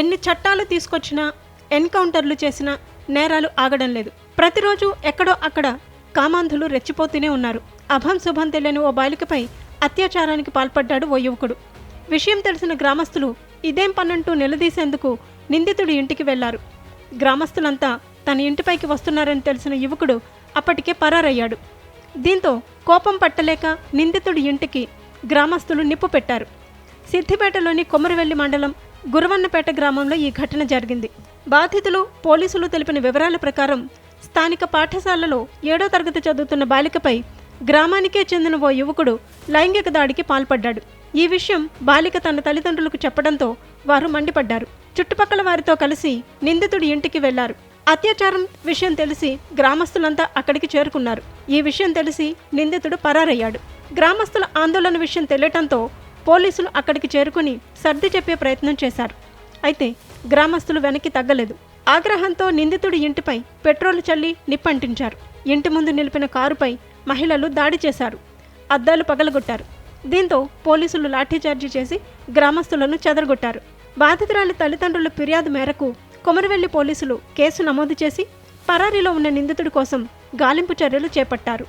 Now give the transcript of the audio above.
ఎన్ని చట్టాలు తీసుకొచ్చినా ఎన్కౌంటర్లు చేసినా నేరాలు ఆగడం లేదు. ప్రతిరోజు ఎక్కడో అక్కడ కామాంధులు రెచ్చిపోతూనే ఉన్నారు. అభం శుభం తెలియని ఓ బాలికపై అత్యాచారానికి పాల్పడ్డాడు ఓ యువకుడు. విషయం తెలిసిన గ్రామస్తులు ఇదేం పనంటూ నిలదీసేందుకు నిందితుడి ఇంటికి వెళ్ళారు. గ్రామస్తులంతా తన ఇంటిపైకి వస్తున్నారని తెలిసిన యువకుడు అప్పటికే పరారయ్యాడు. దీంతో కోపం పట్టలేక నిందితుడి ఇంటికి గ్రామస్తులు నిప్పు పెట్టారు. సిద్దిపేటలోని కొమరవెల్లి మండలం గురవన్నపేట గ్రామంలో ఈ ఘటన జరిగింది. బాధితులు పోలీసులు తెలిపిన వివరాల ప్రకారం స్థానిక పాఠశాలలో ఏడో తరగతి చదువుతున్న బాలికపై గ్రామానికే చెందిన ఓ యువకుడు లైంగిక దాడికి పాల్పడ్డాడు. ఈ విషయం బాలిక తన తల్లిదండ్రులకు చెప్పడంతో వారు మండిపడ్డారు. చుట్టుపక్కల వారితో కలిసి నిందితుడి ఇంటికి వెళ్ళారు. అత్యాచారం విషయం తెలిసి గ్రామస్తులంతా అక్కడికి చేరుకున్నారు. ఈ విషయం తెలిసి నిందితుడు పరారయ్యాడు. గ్రామస్తుల ఆందోళన విషయం తెలియటంతో పోలీసులు అక్కడికి చేరుకుని సర్ది చెప్పే ప్రయత్నం చేశారు. అయితే గ్రామస్తులు వెనక్కి తగ్గలేదు. ఆగ్రహంతో నిందితుడి ఇంటిపై పెట్రోల్ చల్లి నిప్పంటించారు. ఇంటి ముందు నిలిపిన కారుపై మహిళలు దాడి చేశారు. అద్దాలు పగలగొట్టారు. దీంతో పోలీసులు లాఠీచార్జీ చేసి గ్రామస్తులను చెదరగొట్టారు. బాధితురాలి తల్లిదండ్రుల ఫిర్యాదు మేరకు కొమరవెల్లి పోలీసులు కేసు నమోదు చేసి పరారీలో ఉన్న నిందితుడి కోసం గాలింపు చర్యలు చేపట్టారు.